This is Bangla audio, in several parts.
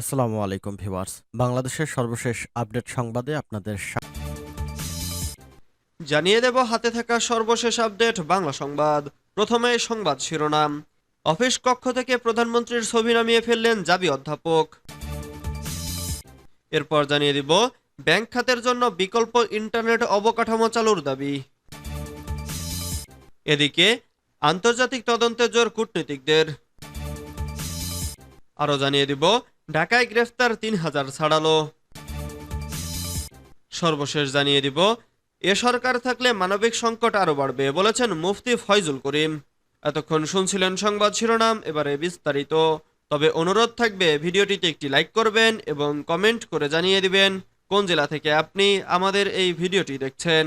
আসসালামু আলাইকুম ভিউয়ার্স। বাংলাদেশের সর্বশেষ আপডেট সংবাদে আপনাদের জানিয়ে দেব হাতে থাকা সর্বশেষ আপডেট, বাংলা সংবাদ। প্রথমে সংবাদ শিরোনাম। অফিস কক্ষ থেকে প্রধানমন্ত্রীর ছবি নামিয়ে ফেললেন জাবি অধ্যাপক। এরপর জানিয়ে দিব, ব্যাংক খাতের জন্য বিকল্প ইন্টারনেট অবকাঠামো চালুর দাবি। এদিকে, আন্তর্জাতিক তদন্তে জোর কূটনীতিকদের। আরও জানিয়ে দিব ঢাকায় গ্রেফতার তিন হাজার ছাড়ালো। সর্বশেষ জানিয়ে দিব, এ সরকার থাকলে মানবিক সংকট আরও বাড়বে বলেছেন মুফতি ফয়জুল করিম। এতক্ষণ শুনছিলেন সংবাদ শিরোনাম, এবারে বিস্তারিত। তবে অনুরোধ থাকবে, ভিডিওটিতে একটি লাইক করবেন এবং কমেন্ট করে জানিয়ে দিবেন কোন জেলা থেকে আপনি আমাদের এই ভিডিওটি দেখছেন।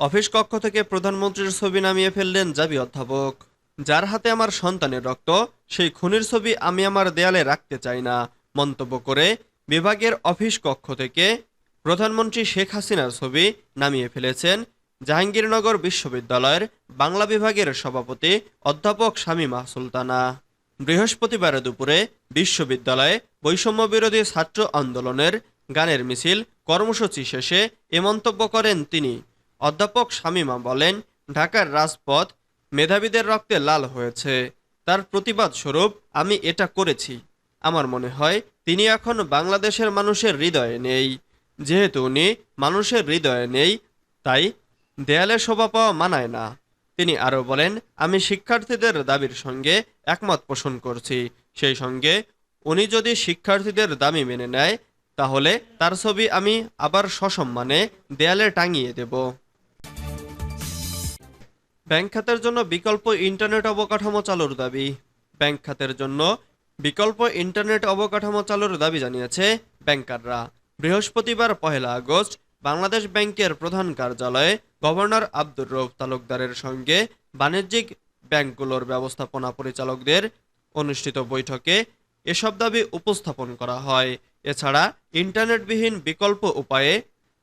অফিস কক্ষ থেকে প্রধানমন্ত্রীর ছবি নামিয়ে ফেললেন জাবি অধ্যাপক। যার হাতে আমার সন্তানের রক্ত, সেই খুনির ছবি আমি আমার দেয়ালে রাখতে চাই না, মন্তব্য করে বিভাগের অফিস কক্ষ থেকে প্রধানমন্ত্রী শেখ হাসিনার ছবি নামিয়ে ফেলেছেন জাহাঙ্গীরনগর বিশ্ববিদ্যালয়ের বাংলা বিভাগের সভাপতি অধ্যাপক শামীমা সুলতানা। বৃহস্পতিবার দুপুরে বিশ্ববিদ্যালয়ে বৈষম্য বিরোধী ছাত্র আন্দোলনের গানের মিছিল কর্মসূচি শেষে এ মন্তব্য করেন তিনি। অধ্যাপক শামীমা বলেন, ঢাকার রাজপথ মেধাবীদের রক্তে লাল হয়েছে। তার প্রতিবাদ স্বরূপ, আমি এটা করেছি। আমার মনে হয়, তিনি এখন বাংলাদেশের মানুষের হৃদয়ে নেই। যেহেতু উনি মানুষের হৃদয়ে নেই, তাই দেয়ালে শোভা পাওয়া মানায় না। তিনি আরও বলেন, আমি শিক্ষার্থীদের দাবির সঙ্গে একমত পোষণ করছি। সেই সঙ্গে উনি যদি শিক্ষার্থীদের দাবি মেনে নেয়, তাহলে তার ছবি আমি আবার সসম্মানে দেয়ালে টাঙিয়ে দেব। ব্যাংক খাতের জন্য বিকল্প ইন্টারনেট অবকাঠামো চালুর দাবি। ব্যাংক খাতের জন্য বিকল্প ইন্টারনেট অবকাঠামো চালুর দাবি জানিয়েছে ব্যাংকাররা। বৃহস্পতিবার পহেলা আগস্ট বাংলাদেশ ব্যাংকের প্রধান কার্যালয়ে গভর্নর আব্দুর রৌফ তালুকদারের সঙ্গে বাণিজ্যিক ব্যাংকগুলোর ব্যবস্থাপনা পরিচালকদের অনুষ্ঠিত বৈঠকে এসব দাবি উপস্থাপন করা হয়। এছাড়া ইন্টারনেটবিহীন বিকল্প উপায়ে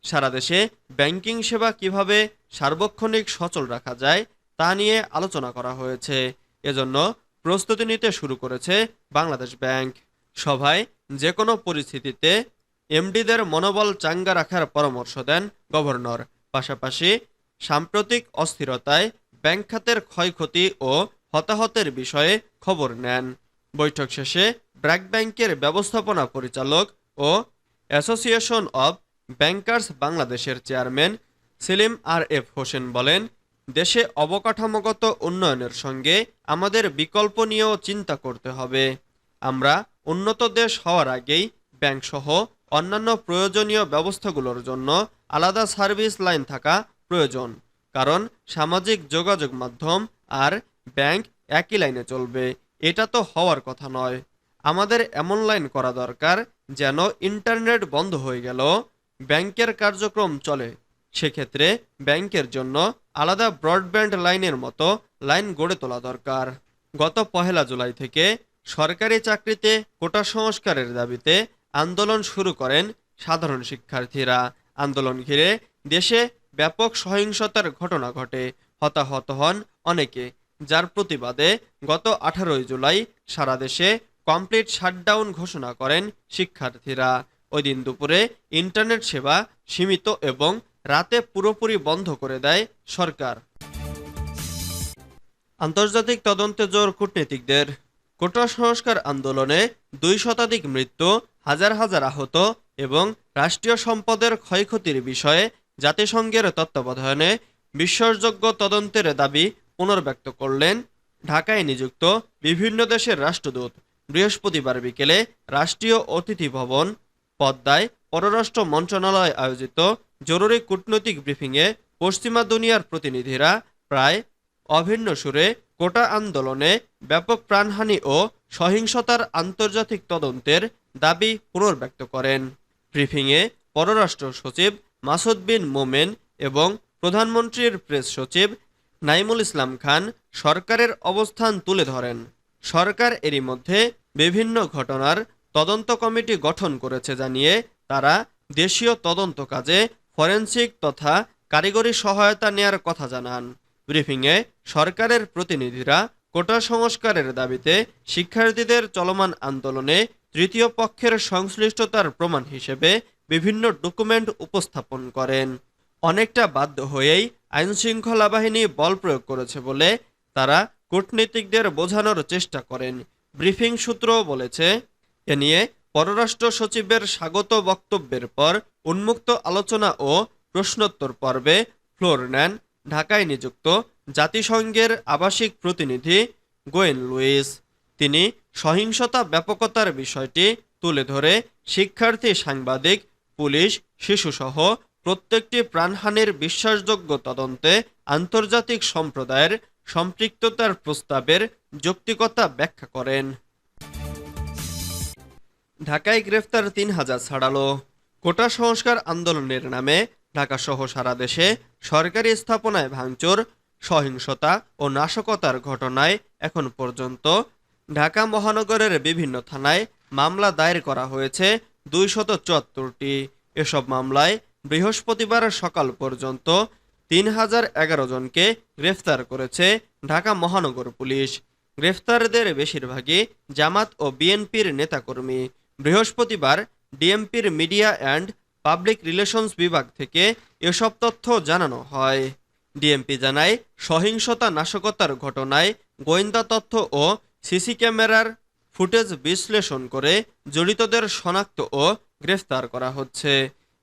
সারা দেশে ব্যাংকিং সেবা কীভাবে সার্বক্ষণিক সচল রাখা যায় তা নিয়ে আলোচনা করা হয়েছে। এজন্য প্রস্তুতি নিতে শুরু করেছে বাংলাদেশ ব্যাংক। সভায় যে কোনো পরিস্থিতিতে এমডিদের মনোবল চাঙ্গা রাখার পরামর্শ দেন গভর্নর। পাশাপাশি সাম্প্রতিক অস্থিরতায় ব্যাংক খাতের ক্ষয়ক্ষতি ও হতাহতের বিষয়ে খবর নেন। বৈঠক শেষে ব্র্যাক ব্যাংকের ব্যবস্থাপনা পরিচালক ও অ্যাসোসিয়েশন অব ব্যাংকার্স বাংলাদেশের chairman Selim R F Hossain বলেন দেশে অবকাঠামোগত উন্নয়নের সঙ্গে আমাদের বিকল্প নিয়েও চিন্তা করতে হবে। আমরা উন্নত দেশ হওয়ার আগেই ব্যাংকসহ অন্যান্য প্রয়োজনীয় ব্যবস্থাগুলোর জন্য আলাদা সার্ভিস লাইন থাকা প্রয়োজন, কারণ সামাজিক যোগাযোগ মাধ্যম আর ব্যাংক একই লাইনে চলবে। এটা তো হওয়ার কথা নয়। আমাদের এমন লাইন করা দরকার যেন ইন্টারনেট বন্ধ হয়ে গেল, ব্যাংকের কার্যক্রম চলে। সেক্ষেত্রে ব্যাংকের জন্য আলাদা ব্রডব্যান্ড লাইনের মতো লাইন গড়ে তোলা দরকার। গত পহেলা জুলাই থেকে সরকারি চাকরিতে কোটা সংস্কারের দাবিতে আন্দোলন শুরু করেন সাধারণ শিক্ষার্থীরা। আন্দোলন ঘিরে দেশে ব্যাপক সহিংসতার ঘটনা ঘটে। হতাহত হন অনেকে, যার প্রতিবাদে গত আঠারোই জুলাই সারা দেশে কমপ্লিট শাটডাউন ঘোষণা করেন শিক্ষার্থীরা। ওই দিন দুপুরে ইন্টারনেট সেবা সীমিত এবং রাতে পুরোপুরি বন্ধ করে দেয় সরকার। আন্তর্জাতিক তদন্তে জোর কূটনীতিকদের। কোটা সংস্কার আন্দোলনে দুই শতাধিক মৃত্যু, হাজার হাজার আহত এবং রাষ্ট্রীয় সম্পদের ক্ষয়ক্ষতির বিষয়ে জাতিসংঘের তত্ত্বাবধানে বিশ্বাসযোগ্য তদন্তের দাবি পুনর্ব্যক্ত করলেন ঢাকায় নিযুক্ত বিভিন্ন দেশের রাষ্ট্রদূত। বৃহস্পতিবার বিকেলে রাষ্ট্রীয় অতিথি ভবন, পদ্মায় পররাষ্ট্র মন্ত্রণালয় আয়োজিত জরুরি কূটনৈতিক ব্রিফিংয়ে পশ্চিমা দুনিয়ার প্রতিনিধিরা প্রায় অভিন্ন সুরে কোটা আন্দোলনে ব্যাপক প্রাণহানি ও সহিংসতার আন্তর্জাতিক তদন্তের দাবি পুনর্ব্যক্ত করেন। ব্রিফিংয়ে পররাষ্ট্র সচিব মাসুদ বিন মোমেন এবং প্রধানমন্ত্রীর প্রেস সচিব নাইমুল ইসলাম খান সরকারের অবস্থান তুলে ধরেন। সরকার এরই মধ্যে বিভিন্ন ঘটনার তদন্ত কমিটি গঠন করেছে জানিয়ে তারা দেশীয় তদন্ত কাজে ফরেনসিক তথা কারিগরি সহায়তা নেয়ার কথা জানান। ব্রিফিংয়ে সরকারের প্রতিনিধিরা কোটা সংস্কারের দাবিতে শিক্ষার্থীদের চলমান আন্দোলনে তৃতীয় পক্ষের সংশ্লিষ্টতার প্রমাণ হিসেবে বিভিন্ন ডকুমেন্ট উপস্থাপন করেন। অনেকটা বাধ্য হয়েই আইনশৃঙ্খলা বাহিনী বল প্রয়োগ করেছে বলে তারা কূটনীতিকদের বোঝানোর চেষ্টা করেন। ব্রিফিং সূত্র বলেছে, এ নিয়ে পররাষ্ট্র সচিবের স্বাগত বক্তব্যের পর উন্মুক্ত আলোচনা ও প্রশ্নোত্তর পর্বে ফ্লোর নেন, ঢাকায় নিযুক্ত জাতিসংঘের আবাসিক প্রতিনিধি গোয়েন লুইস। তিনি সহিংসতা ব্যাপকতার বিষয়টি তুলে ধরে শিক্ষার্থী, সাংবাদিক, পুলিশ, শিশুসহ প্রত্যেকটি প্রাণহানির বিশ্বাসযোগ্য তদন্তে আন্তর্জাতিক সম্প্রদায়ের সম্পৃক্ততার প্রস্তাবের যৌক্তিকতা ব্যাখ্যা করেন। ঢাকায় গ্রেফতার তিন হাজার ছাড়ালো। কোটা সংস্কার আন্দোলনের নামে ঢাকাসহ সারা দেশে সরকারি স্থাপনায় ভাঙচুর, সহিংসতা ও নাশকতার ঘটনায় এখন পর্যন্ত ঢাকা মহানগরের বিভিন্ন থানায় মামলা দায়ের করা হয়েছে দুইশত চুয়াত্তরটি। এসব মামলায় বৃহস্পতিবার সকাল পর্যন্ত তিন হাজার এগারো জনকে গ্রেফতার করেছে ঢাকা মহানগর পুলিশ। গ্রেফতারদের বেশিরভাগই জামাত ও বিএনপির নেতাকর্মী। বৃহস্পতিবার ডিএমপির মিডিয়া অ্যান্ড পাবলিক রিলেশনস বিভাগ থেকে এসব তথ্য জানানো হয়। ডিএমপি জানায়, সহিংসতা নাশকতার ঘটনায় গোয়েন্দা তথ্য ও সিসি ক্যামেরার ফুটেজ বিশ্লেষণ করে জড়িতদের শনাক্ত ও গ্রেফতার করা হচ্ছে।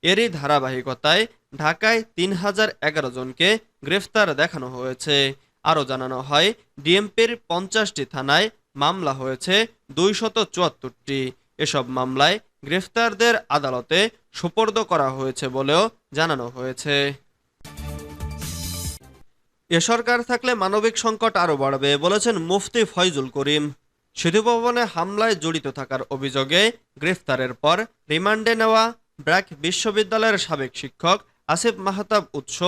এরই ধারাবাহিকতায় ঢাকায় তিন হাজার এগারো জনকে গ্রেফতার দেখানো হয়েছে। আরও জানানো হয়, ডিএমপির পঞ্চাশটি থানায় মামলা হয়েছে দুইশত চুয়াত্তরটি। এসব মামলায় গ্রেফতারদের আদালতে সোপর্দ করা হয়েছে বলেও জানানো হয়েছে। এ সরকার থাকলে মানবিক সংকট আরও বাড়বে বলেছেন মুফতি ফয়জুল করিম। সেতু ভবনে হামলায় জড়িত থাকার অভিযোগে গ্রেফতারের পর রিমান্ডে নেওয়া ব্র্যাক বিশ্ববিদ্যালয়ের সাবেক শিক্ষক আসিফ মাহতাব উৎস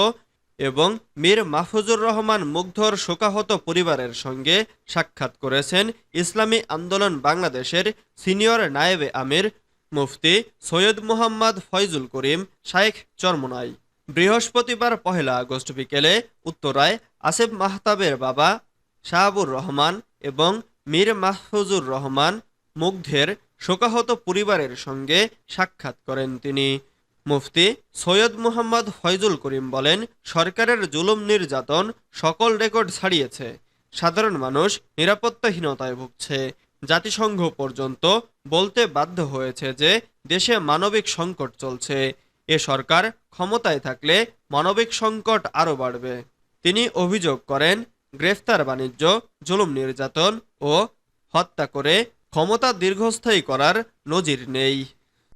এবং মীর মাহফুজুর রহমান মুগ্ধর শোকাহত পরিবারের সঙ্গে সাক্ষাৎ করেছেন ইসলামী আন্দোলন বাংলাদেশের সিনিয়র নায়েবে আমির, মুফতি সৈয়দ মুহাম্মদ ফয়জুল করিম, শায়েখ চরমনাই। বৃহস্পতিবার পহেলা আগস্ট বিকেলে উত্তরায় আসিফ মাহতাবের বাবা শাহাবুর রহমান এবং মীর মাহফুজুর রহমান মুগ্ধের শোকাহত পরিবারের সঙ্গে সাক্ষাৎ করেন তিনি। মুফতি সৈয়দ মুহাম্মদ ফয়জুল করিম বলেন, সরকারের জুলুম নির্যাতন সকল রেকর্ড ছাড়িয়েছে। সাধারণ মানুষ নিরাপত্তাহীনতায় ভুগছে। জাতিসংঘ পর্যন্ত বলতে বাধ্য হয়েছে যে, দেশে মানবিক সংকট চলছে। এ সরকার ক্ষমতায় থাকলে মানবিক সংকট আরও বাড়বে। তিনি অভিযোগ করেন, গ্রেফতার বাণিজ্য, জুলুম নির্যাতন ও হত্যা করে ক্ষমতা দীর্ঘস্থায়ী করার নজির নেই।